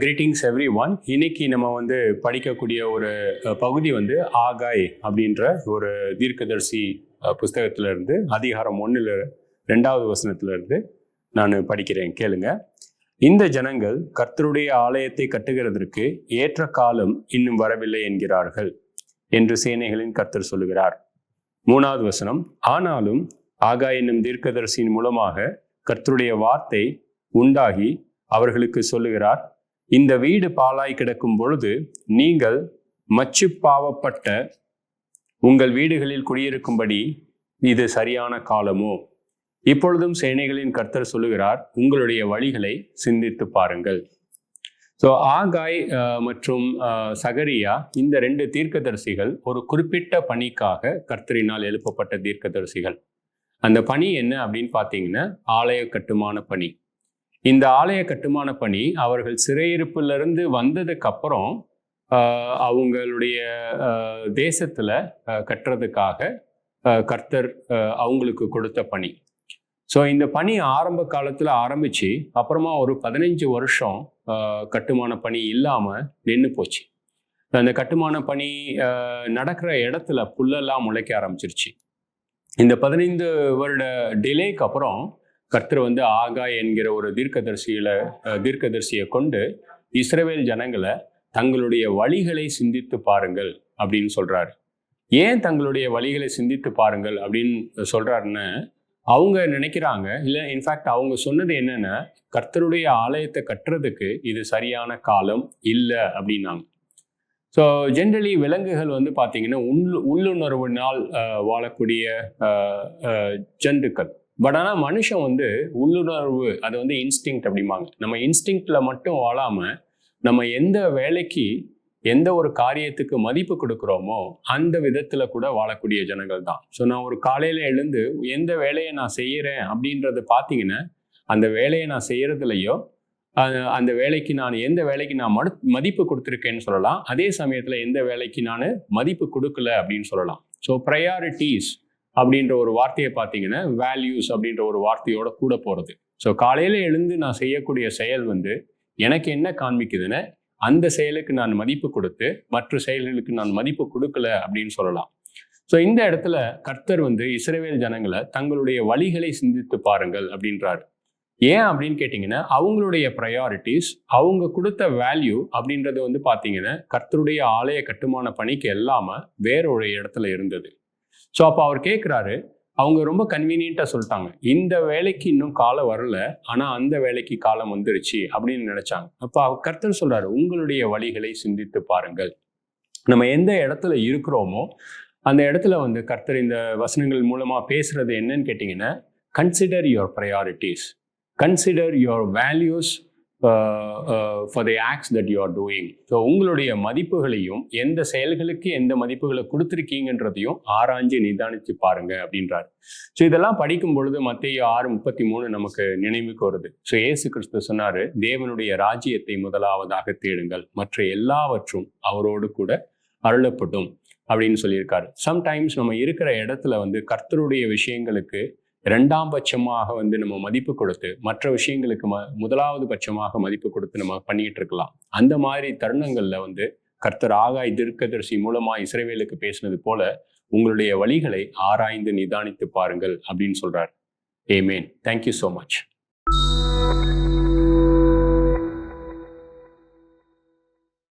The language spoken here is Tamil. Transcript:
கிரீட்டிங்ஸ் எவ்ரி ஒன் இன்னைக்கு நம்ம வந்து படிக்கக்கூடிய ஒரு uh, பகுதி வந்து ஆகாய் அப்படின்ற ஒரு தீர்க்கதர்சி uh, புஸ்தகத்திலிருந்து புஸ்தகத்துல இருந்து அதிகாரம் ஒன்றில் ரெண்டாவது வசனத்துல இருந்து நான் படிக்கிறேன். கேளுங்க. இந்த ஜனங்கள் கர்த்தருடைய ஆலயத்தை கட்டுகிறதற்கு ஏற்ற காலம் இன்னும் வரவில்லை என்கிறார்கள் என்று சேனைகளின் கர்த்தர் சொல்லுகிறார். மூணாவது வசனம். ஆனாலும் ஆகாய் என்னும் தீர்க்கதரிசியின் மூலமாக கர்த்தருடைய வார்த்தை உண்டாகி அவர்களுக்கு சொல்லுகிறார். இந்த வீடு பாழாய் கிடக்கும் பொழுது நீங்கள் மச்சு பாவப்பட்ட உங்கள் வீடுகளில் குடியிருக்கும்படி இது சரியான காலமோ? இப்பொழுதும் சேனைகளின் கர்த்தர் சொல்லுகிறார் உங்களுடைய வழிகளை சிந்தித்து பாருங்கள். ஸோ ஆகாய் மற்றும் சகரியா இந்த ரெண்டு தீர்க்கதரிசிகள் ஒரு குறிப்பிட்ட பணிக்காக கர்த்தரினால் எழுப்பப்பட்ட தீர்க்கதரிசிகள். அந்த பணி என்ன அப்படின்னு பார்த்தீங்கன்னா ஆலய கட்டுமான பணி. இந்த ஆலய கட்டுமான பணி அவர்கள் சிறையிருப்பிலிருந்து வந்ததுக்கு அப்புறம் அவங்களுடைய தேசத்தில் கட்டுறதுக்காக கர்த்தர் அவங்களுக்கு கொடுத்த பணி. ஸோ இந்த பணி ஆரம்ப காலத்தில் ஆரம்பிச்சு அப்புறமா ஒரு பதினஞ்சு வருஷம் கட்டுமான பணி இல்லாமல் நின்று போச்சு. அந்த கட்டுமான பணி நடக்கிற இடத்துல புல்லெல்லாம் முளைக்க ஆரம்பிச்சிருச்சு. இந்த பதினைந்து வருட டிலேக்கு அப்புறம் கர்த்தர் வந்து ஆகா என்கிற ஒரு தீர்க்கதரிசியில தீர்க்கதரிசியை கொண்டு இஸ்ரவேல் ஜனங்களை தங்களுடைய வழிகளை சிந்தித்து பாருங்கள் அப்படின்னு சொல்றாரு. ஏன் தங்களுடைய வழிகளை சிந்தித்து பாருங்கள் அப்படின்னு சொல்றாருன்னு அவங்க நினைக்கிறாங்க. இல்லை இன்ஃபேக்ட் அவங்க சொன்னது என்னன்னா கர்த்தருடைய ஆலயத்தை கட்டுறதுக்கு இது சரியான காலம் இல்லை அப்படின்னாங்க. ஸோ ஜென்ரலி விலங்குகள் வந்து பார்த்தீங்கன்னா உள் உள்ளுணர்வினால் வாழக்கூடிய அஹ், ஜந்துக்கள். பட் ஆனால் மனுஷன் வந்து உள்ளுணர்வு அது வந்து இன்ஸ்டிங்க்ட் அப்படிம்பாங்க. நம்ம இன்ஸ்டிங்க்ட்ல மட்டும் வாழாமல் நம்ம எந்த வேலைக்கு எந்த ஒரு காரியத்துக்கு மதிப்பு கொடுக்குறோமோ அந்த விதத்தில் கூட வாழக்கூடிய ஜனங்கள் தான். ஸோ நான் ஒரு காலையில் எழுந்து எந்த வேலையை நான் செய்கிறேன் அப்படின்றத பார்த்தீங்கன்னா அந்த வேலையை நான் செய்கிறதுலையோ அந்த வேலைக்கு நான் எந்த வேலைக்கு நான் மடு மதிப்பு கொடுத்துருக்கேன்னு சொல்லலாம். அதே சமயத்தில் எந்த வேலைக்கு நான் மதிப்பு கொடுக்கல அப்படின்னு சொல்லலாம். ஸோ ப்ரையாரிட்டிஸ் அப்படின்ற ஒரு வார்த்தையை பார்த்தீங்கன்னா வேல்யூஸ் அப்படின்ற ஒரு வார்த்தையோட கூட போகிறது ஸோ காலையில் எழுந்து நான் செய்யக்கூடிய செயல் வந்து எனக்கு என்ன காண்பிக்குதுன்னு அந்த செயலுக்கு நான் மதிப்பு கொடுத்து மற்ற செயல்களுக்கு நான் மதிப்பு கொடுக்கல அப்படின்னு சொல்லலாம். ஸோ இந்த இடத்துல கர்த்தர் வந்து இஸ்ரேவேல் ஜனங்களை தங்களுடைய வழிகளை சிந்தித்து பாருங்கள் அப்படின்றாரு. ஏன் அப்படின்னு கேட்டிங்கன்னா அவங்களுடைய ப்ரையாரிட்டிஸ் அவங்க கொடுத்த வேல்யூ அப்படின்றது வந்து பார்த்தீங்கன்னா கர்த்தருடைய ஆலய கட்டுமான பணிக்கு எல்லாம வேறொரு இடத்துல இருந்தது. ஸோ அப்போ அவர் கேட்குறாரு அவங்க ரொம்ப கன்வீனியண்ட்டாக சொல்லிட்டாங்க. இந்த வேலைக்கு இன்னும் காலம் வரல ஆனால் அந்த வேலைக்கு காலம் வந்துருச்சு அப்படின்னு நினைச்சாங்க. அப்போ அவர் கர்த்தர் சொல்கிறாரு உங்களுடைய வழிகளை சிந்தித்து பாருங்கள். நம்ம எந்த இடத்துல இருக்கிறோமோ அந்த இடத்துல வந்து கர்த்தர் இந்த வசனங்கள் மூலமாக பேசுறது என்னன்னு கேட்டிங்கன்னா consider your priorities consider your values for the acts that you are doing so உங்களுடைய மதிப்புகளையும் எந்த செயல்களுக்கு எந்த மதிப்புகளை கொடுத்துருக்கீங்கன்றதையும் ஆராய்ஞ்சு நிதானித்து பாருங்க அப்படின்றாரு. ஸோ இதெல்லாம் படிக்கும் பொழுது மத்திய ஆறு முப்பத்தி மூணு நமக்கு நினைவுக்கு வருது. ஸோ ஏசு கிறிஸ்து சொன்னார் தேவனுடைய ராஜ்யத்தை முதலாவதாக தேடுங்கள். மற்ற எல்லாவற்றும் அவரோடு கூட அருளப்படும். அப்படின்னு சொல்லியிருக்காரு. சம்டைம்ஸ் நம்ம இருக்கிற இடத்துல வந்து கர்த்தருடைய விஷயங்களுக்கு ரெண்டாம் பட்சமாக வந்து நம்ம மதிப்பு கொடுத்து மற்ற விஷயங்களுக்கு ம முதலாவது பட்சமாக மதிப்பு கொடுத்து நம்ம பண்ணிட்டு இருக்கலாம். அந்த மாதிரி தருணங்கள்ல வந்து கர்த்தர் ஆகாய் தீர்க்கதரிசி மூலமா இஸ்ரேவேலுக்கு பேசினது போல உங்களுடைய வழிகளை ஆராய்ந்து நிதானித்து பாருங்கள் அப்படின்னு சொல்றார். ஏமேன் தேங்க்யூ ஸோ மச்